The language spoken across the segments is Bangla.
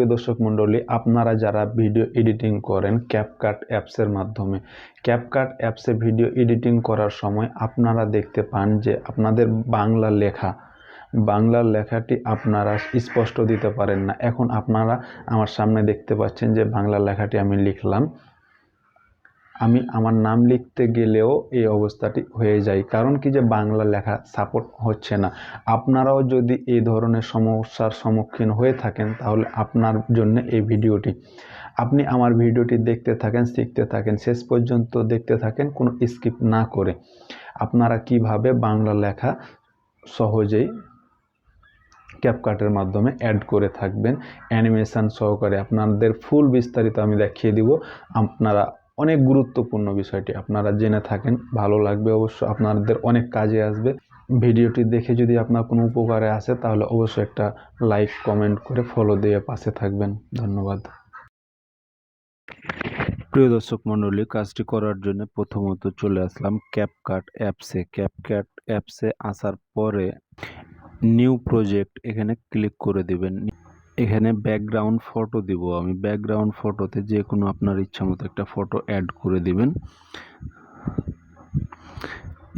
প্রিয় দর্শক মণ্ডলী, আপনারা যারা ভিডিও এডিটিং করেন ক্যাপকাট অ্যাপসের মাধ্যমে ক্যাপকাট অ্যাপসে ভিডিও এডিটিং করার সময় আপনারা দেখতে পান যে আপনাদের বাংলা লেখা বাংলার লেখাটি আপনারা স্পষ্ট দিতে পারেন না। এখন আপনারা আমার সামনে দেখতে পাচ্ছেন যে বাংলা লেখাটি আমি লিখলাম। আমি আমার নাম লিখতে গেলেও এই অবস্থাটি হয়ে যায়। কারণ কি যে বাংলা লেখা সাপোর্ট হচ্ছে না। আপনারাও যদি এই ধরনের সমস্যার সম্মুখীন হয়ে থাকেন, তাহলে আপনার জন্য এই ভিডিওটি। আপনি আমার ভিডিওটি দেখতে থাকেন, শিখতে থাকেন, শেষ পর্যন্ত দেখতে থাকেন, কোনো স্কিপ না করে। আপনারা কীভাবে বাংলা লেখা সহজেই ক্যাপকাটের মাধ্যমে অ্যাড করে থাকবেন অ্যানিমেশন সহকারে আপনাদের ফুল বিস্তারিত আমি দেখিয়ে দিব। আপনারা অনেক গুরুত্বপূর্ণ বিষয়টি। আপনারা জেনে থাকেন, ভালো লাগবে অবশ্য, আপনাদের অনেক কাজে আসবে। ভিডিওটি দেখে যদি আপনার কোনো উপকারে আসে, তাহলে অবশ্যই একটা লাইক, কমেন্ট করে ফলো দিয়ে পাশে থাকবেন। ধন্যবাদ। প্রিয় দর্শক মণ্ডলী, কাজটি করার জন্য প্রথমত চলে আসলাম ক্যাপকাট অ্যাপসে। ক্যাপকাট অ্যাপসে আসার পরে নিউ প্রজেক্ট এখানে ক্লিক করে দিবেন। এখানে ব্যাকগ্রাউন্ড ফটো দিব। আমি ব্যাকগ্রাউন্ড ফটোতে যে কোনো আপনার ইচ্ছা মতো একটা ফটো অ্যাড করে দিবেন।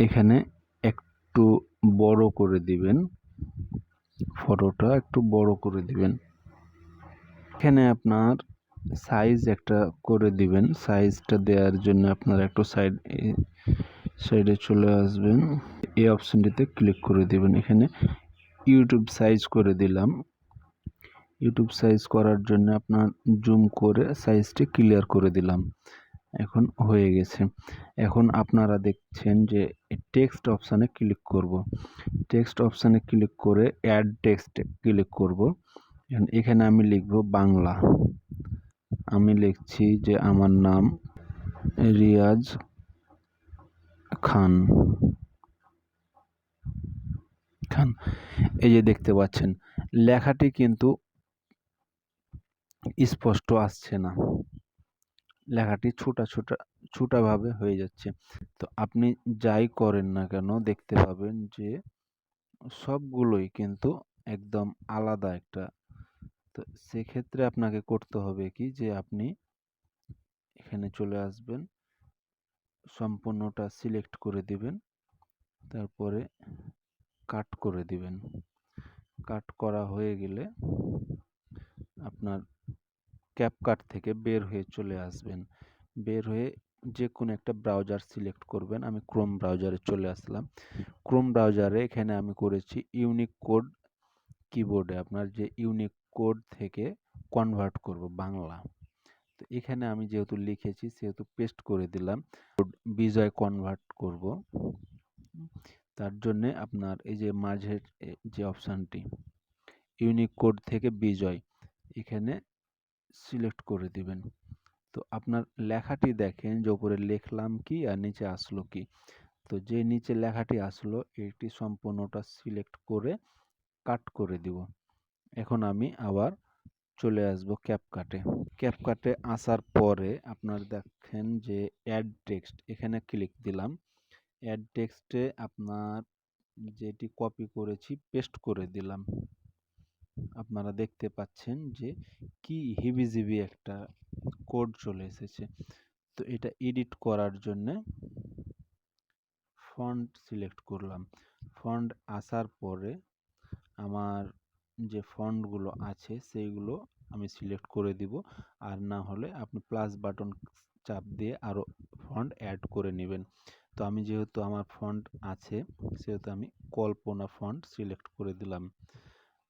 এখানে একটু বড় করে দিবেন। ফটোটা একটু বড় করে দিবেন। এখানে আপনার সাইজ একটা করে দিবেন। সাইজটা দেওয়ার জন্য আপনার একটু সাইড সাইডে চলে আসবেন। এই অপশনটিতে ক্লিক করে দিবেন। এখানে ইউটিউব সাইজ করে দিলাম। ইউটিউব সাইজ করার জন্য আপনার জুম করে সাইজটি ক্লিয়ার করে দিলাম। এখন হয়ে গেছে। এখন আপনারা দেখছেন যে টেক্সট অপশানে ক্লিক করব। টেক্সট অপশানে ক্লিক করে অ্যাড টেক্সট ক্লিক করব। এখানে আমি লিখব বাংলা। আমি লিখছি যে আমার নাম রিয়াজ খান। খান। এই যে দেখতে পাচ্ছেন, লেখাটি কিন্তু স্পষ্ট আসছে না। লেখাটি ছোটা ছোটা ছোটাভাবে হয়ে যাচ্ছে। তো আপনি যাই করেন না কেন দেখতে পাবেন যে, সবগুলোই কিন্তু একদম আলাদা একটা। তো সেক্ষেত্রে আপনাকে করতে হবে কি যে, আপনি এখানে চলে আসবেন, সম্পূর্ণটা সিলেক্ট করে দিবেন, তারপরে কাট করে দিবেন। কাট করা হয়ে গেলে আপনার ক্যাপকাট থেকে বের হয়ে চলে আসবেন। বের হয়ে যে কোনো একটা ব্রাউজার সিলেক্ট করবেন। আমি ক্রোম ব্রাউজারে চলে আসলাম। ক্রোম ব্রাউজারে এখানে আমি করেছি ইউনিক কোড কিবোর্ডে আপনার যে ইউনিক কোড থেকে কনভার্ট করব বাংলা। তো এখানে আমি যেহেতু লিখেছি, সেহেতু পেস্ট করে দিলাম। বিজয় কনভার্ট করব। তার জন্যে আপনার এই যে মাঝের যে অপশানটি ইউনিক কোড থেকে বিজয়। এখানে সিলেক্ট করে দিবেন। তো আপনার লেখাটি দেখেন যে উপরে লিখলাম কি আর নিচে আসলো কি। তো যে নিচে লেখাটি আসলো, এটি সম্পূর্ণটা সিলেক্ট করে কাট করে দিব। এখন আমি আবার চলে আসব ক্যাপকাটে ক্যাপকাটে আসার পরে আপনার দেখেন যে অ্যাড টেক্সট এখানে ক্লিক দিলাম। অ্যাড টেক্সটে আপনার যেটি কপি করেছি পেস্ট করে দিলাম। আপনারা দেখতে পাচ্ছেন যে কি হিবিজিবি একটা কোড চলে এসেছে। তো এটা এডিট করার জন্য ফন্ট সিলেক্ট করলাম। ফন্ট আসার পরে আমার যে ফন্টগুলো আছে সেইগুলো আমি সিলেক্ট করে দিব। আর না হলে আপনি প্লাস বাটন চাপ দিয়ে আরও ফন্ট অ্যাড করে নেবেন। তো আমি যেহেতু আমার ফন্ট আছে, সেহেতু আমি কল্পনা ফন্ট সিলেক্ট করে দিলাম।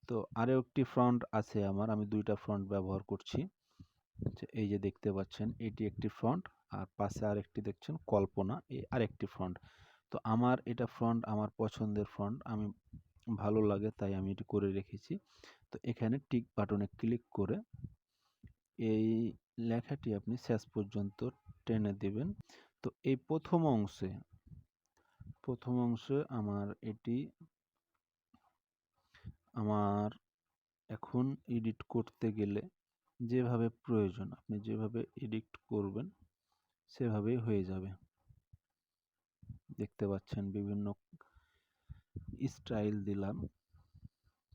তো আরও একটি ফ্রন্ট আছে আমার, আমি দুইটা ফ্রন্ট ব্যবহার করছি। এই যে দেখতে পাচ্ছেন, এটি একটি ফ্রন্ট আর পাশে আরেকটি দেখছেন, কল্পনা, এই আরেকটি ফ্রন্ট তো আমার এটা ফ্রন্ট আমার পছন্দের ফ্রন্ট আমি ভালো লাগে, তাই আমি এটি করে রেখেছি। তো এখানে টিক বাটনে ক্লিক করে এই লেখাটি আপনি শেষ পর্যন্ত টেনে দেবেন। তো এই প্রথম অংশে প্রথম অংশে আমার এটি আমার এখন এডিট করতে গেলে যেভাবে প্রয়োজন, আপনি যেভাবে এডিট করবেন, সেভাবেই হয়ে যাবে। দেখতে পাচ্ছেন বিভিন্ন স্টাইল দিলাম।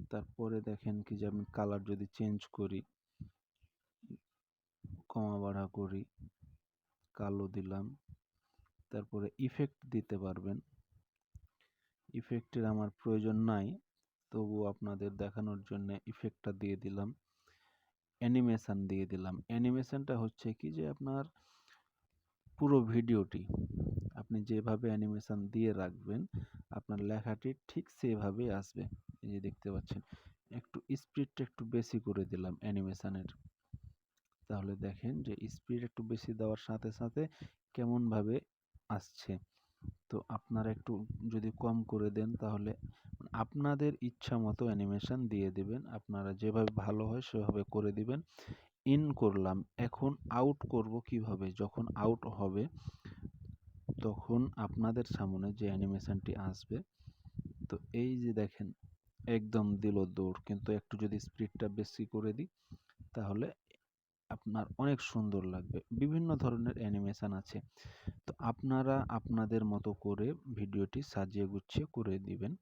তারপরে দেখেন কি যে আমি কালার যদি চেঞ্জ করি, কমা বাড়া করি, কালো দিলাম। তারপরে ইফেক্ট দিতে পারবেন। ইফেক্টের আমার প্রয়োজন নাই। তবু আপনাদের দেখানোর জন্য ইফেক্টটা দিয়ে দিলাম। অ্যানিমেশন দিয়ে দিলাম। অ্যানিমেশনটা হচ্ছে কি যে আপনার পুরো ভিডিওটি আপনি যেভাবে অ্যানিমেশন দিয়ে রাখবেন, আপনার লেখাটি ঠিক সেভাবে আসবে। এই যে দেখতে পাচ্ছেন, একটু স্পিডটা একটু বেশি করে দিলাম অ্যানিমেশনের তাহলে দেখেন যে স্পিড একটু বেশি দেওয়ার সাথে সাথে কেমনভাবে আসছে। তো আপনারা একটু যদি কম করে দেন তাহলে আপনাদের ইচ্ছা মতো অ্যানিমেশন দিয়ে দিবেন। আপনারা যেভাবে ভালো হয় সেভাবে করে দিবেন। ইন করলাম। এখন আউট করব কীভাবে? যখন আউট হবে, তখন আপনাদের সামনে যে অ্যানিমেশনটি আসবে, তো এই যে দেখেন, একদম দিল দৌড়। কিন্তু একটু যদি স্পিডটা বেশি করে দিই, তাহলে আপনার অনেক সুন্দর লাগবে। বিভিন্ন ধরনের অ্যানিমেশন আছে। তো আপনারা আপনাদের মতো করে ভিডিওটি সাজিয়ে গুছিয়ে করে দিবেন।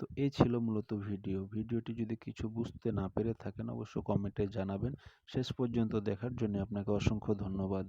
তো এই ছিল মূলত ভিডিও। ভিডিওটি যদি কিছু বুঝতে না পেরে থাকেন, অবশ্য কমেন্টে জানাবেন। শেষ পর্যন্ত দেখার জন্য আপনাকে অসংখ্য ধন্যবাদ।